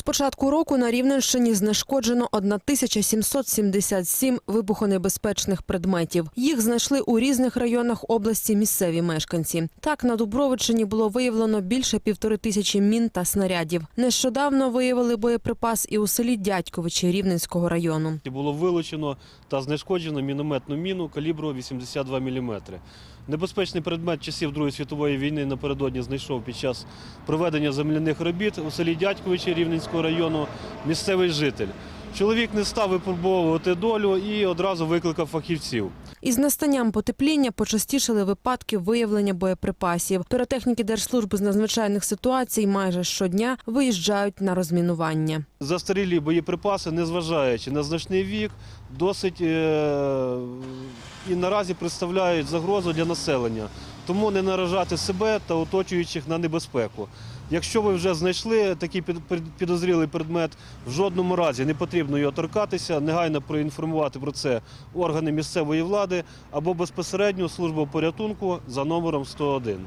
З початку року на Рівненщині знешкоджено 1777 вибухонебезпечних предметів. Їх знайшли у різних районах області місцеві мешканці. Так, на Дубровичині було виявлено більше півтори тисячі мін та снарядів. Нещодавно виявили боєприпас і у селі Дядьковичі Рівненського району. Було вилучено та знешкоджено мінометну міну калібру 82 мм. Небезпечний предмет часів Другої світової війни напередодні знайшов під час проведення земляних робіт у селі Дядьковичі Рівненського району місцевий житель. Чоловік не став випробовувати долю і одразу викликав фахівців. Із настанням потепління почастішали випадки виявлення боєприпасів. Піротехніки Держслужби з надзвичайних ситуацій майже щодня виїжджають на розмінування. Застарілі боєприпаси, незважаючи на значний вік, досить е- і наразі представляють загрозу для населення. Тому не наражати себе та оточуючих на небезпеку. Якщо ви вже знайшли такий під- під- підозрілий предмет, в жодному разі не потрібно його торкатися, негайно проінформувати про це органи місцевої влади або безпосередньо службу порятунку за номером 101.